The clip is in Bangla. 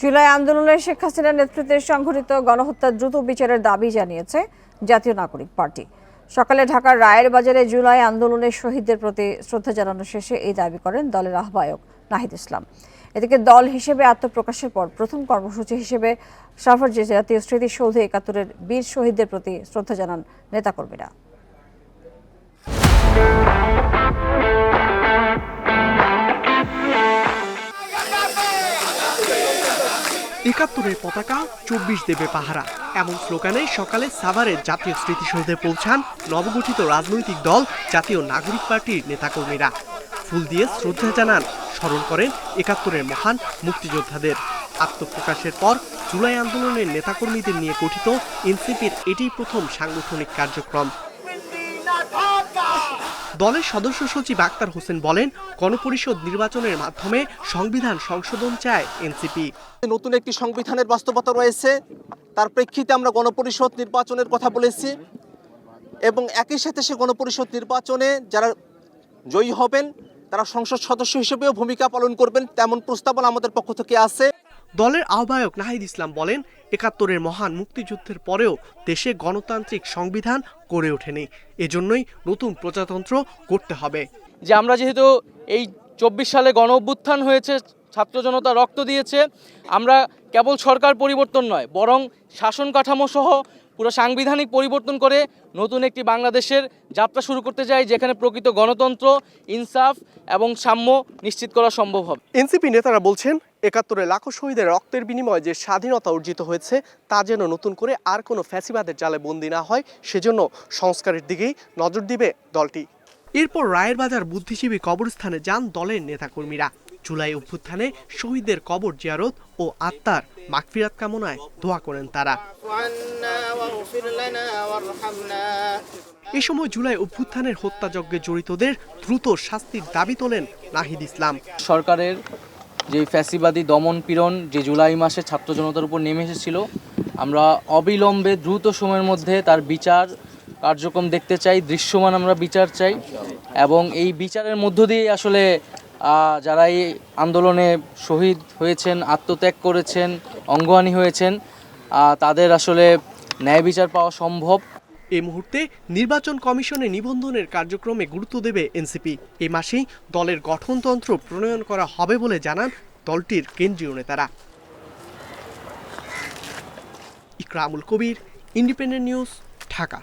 জুলাই আন্দোলনে শেখ হাসিনার নেতৃত্বে সংঘটিত গণহত্যার দ্রুত বিচারের দাবি জানিয়েছে জাতীয় নাগরিক পার্টি। সকালে ঢাকার রায়ের বাজারে জুলাই আন্দোলনের শহীদদের প্রতি শ্রদ্ধা জানানো শেষে এই দাবি করেন দলের আহ্বায়ক নাহিদ ইসলাম। এদিকে দল হিসেবে আত্মপ্রকাশের পর প্রথম কর্মসূচি হিসেবে সাফার জাতীয় স্মৃতিসৌধে একাত্তরের বীর শহীদদের প্রতি শ্রদ্ধা জানান নেতাকর্মীরা। একাত্তরের পতাকা, চব্বিশ দেবে পাহারা। এমন স্লোগানে সকালে সাভারের জাতীয় স্মৃতিসৌধে পৌঁছান নবগঠিত রাজনৈতিক দল, জাতীয় নাগরিক পার্টির নেতাকর্মীরা। ফুল দিয়ে শ্রদ্ধা জানান, স্মরণ করেন একাত্তরের মহান মুক্তিযোদ্ধাদের। আত্মপ্রকাশের পর জুলাই আন্দোলনের নেতাকর্মীদের নিয়ে গঠিত এনসিপির এটি প্রথম সাংগঠনিক কার্যক্রম। দলের সদস্য সচিব আক্তার হোসেন বলেন, গণপরিষদ নির্বাচনের মাধ্যমে সংবিধান সংশোধন চায় এনসিপি। নতুন একটি সংবিধানের বাস্তবতা রয়েছে। তার প্রেক্ষিতে আমরা গণপরিষদ নির্বাচনের কথা বলেছি এবং একই সাথে সে গণপরিষদ নির্বাচনে যারা জয়ী হবেন, তারা সংসদ সদস্য হিসেবেও ভূমিকা পালন করবেন, তেমন প্রস্তাবনা আমাদের পক্ষ থেকে আছে। দলের আহ্বায়ক নাহিদ ইসলাম বলেন একাত্তরের মহান মুক্তিযুদ্ধের পরেও দেশে গণতান্ত্রিক সংবিধান গড়ে ওঠেনি। এজন্যই নতুন প্রজাতন্ত্র করতে হবে। যে আমরা যেহেতু এই চব্বিশ সালে গণ অভ্যুত্থান হয়েছে ছাত্র জনতা রক্ত দিয়েছে আমরা কেবল সরকার পরিবর্তন নয় বরং শাসন কাঠামো সহ পুরো সাংবিধানিক পরিবর্তন করে নতুন একটি বাংলাদেশের যাত্রা শুরু করতে চাই যেখানে প্রকৃত গণতন্ত্র ইনসাফ এবং সাম্য নিশ্চিত করা সম্ভব হবে। এনসিপি নেতারা বলছেন একাত্তরে লাখো শহীদের রক্তের বিনিময়ে যে স্বাধীনতা অর্জিত হয়েছে, তা যেন নতুন করে আর কোনো ফ্যাসিবাদের জালে বন্দী না হয়, সেজন্য সংস্কারের দিকেই নজর দিবে দলটি। এরপর রায়ের বাজার বুদ্ধিজীবী কবরস্থানে যান দলের নেতাকর্মীরা। জুলাই অভ্যুত্থানে শহীদদের কবর জিয়ারত ও আত্মার মাগফিরাত কামনায় দোয়া করেন তারা। এ সময় জুলাই অভ্যুত্থানের হত্যাযজ্ঞে জড়িতদের দ্রুত শাস্তির দাবি তোলেন নাহিদ ইসলাম। সরকারের যে ফ্যাসিবাদী দমন পীড়ন যে জুলাই মাসে ছাত্র জনতার উপর নেমে এসেছিল, আমরা অবিলম্বে দ্রুত সময়ের মধ্যে তার বিচার কার্যক্রম দেখতে চাই, দৃশ্যমান আমরা বিচার চাই এবং এই বিচারের মধ্য দিয়ে আসলে যারা এই আন্দোলনে শহীদ হয়েছেন, আত্মত্যাগ করেছেন, অঙ্গহানি হয়েছেন তাদের আসলে ন্যায় বিচার পাওয়া সম্ভব। এই মুহূর্তে নির্বাচন কমিশনে নিবন্ধনের কার্যক্রমে গুরুত্ব দেবে এনসিপি। এ মাসেই দলের গঠনতন্ত্র প্রণয়ন করা হবে বলে জানান দলটির কেন্দ্রীয় নেতারা। Ikramul Kabir, Independent News, Dhaka.